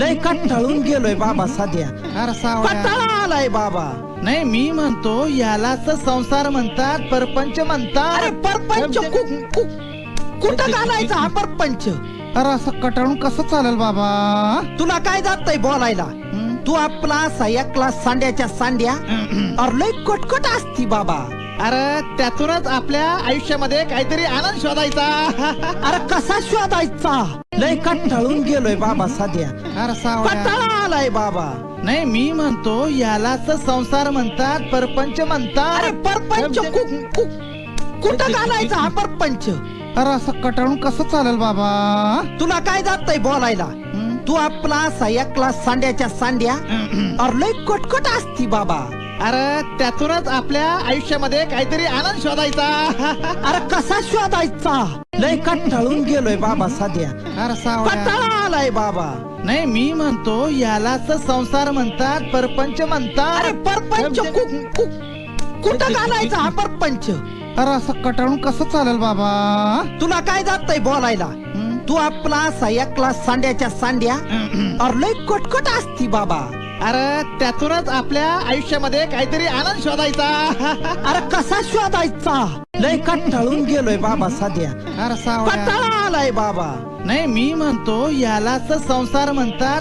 लय कंटाळून गेलोय बाबा सध्या? अरे सावळ्या. कंटाळा आलाय बाबा. नाही मी म्हणतो यालाच संसार म्हणतात परपंच म्हणतात. अरे परपंच कु- कु- कुठं घालायचा हा परपंच? अरे असं कटाळून कसं चालेल बाबा? तुला काय जातंय बोलायला? हं? तू आपला असा एकला सांड्याच्या सांड्या? अरे लय कटकट असती बाबा. अरे त्यातूनच आपल्या आयुष्यामध्ये काहीतरी आनंद शोधायचा. अरे कसा शोधायचा? लय कंटाळून गेलोय बाबा सध्या. अरे सावळ्या. आलाय बाबा. नाही मी म्हणतो यालाच संसार म्हणतात परपंच म्हणतात. अरे परपंच कु- कु- कुठं घालायचा हा परपंच? अरे असं कटाळून कसं चालेल बाबा? तुला काय जातंय बोलायला? हं? तू आपला असा एकला सांड्याच्या सांड्या? अरे लय कटकट असती बाबा. अरे त्यातूनच आपल्या आयुष्यामध्ये काहीतरी आनंद शोधायचा. अरे कसा शोधायचा? लय कंटाळून गेलोय बाबा सध्या. अरे सावळ्या. आलाय बाबा. नाही मी म्हणतो यालाच संसार म्हणतात परपंच म्हणतात. अरे परपंच कु- कु- कुठं घालायचा हा परपंच? अरे असं कटाळून कसं चालेल बाबा? तुला काय जातंय बोलायला? हं? तू आपला असा एकला सांड्याच्या सांड्या? अरे लय कटकट असती बाबा. अरे त्यातूनच आपल्या आयुष्यामध्ये काहीतरी आनंद शोधायचा. अरे कसा शोधायचा? लय कंटाळून गेलोय बाबा सध्या. अरे सावळ्या. कंटाळा आलाय बाबा. नाही मी म्हणतो यालाच संसार म्हणतात.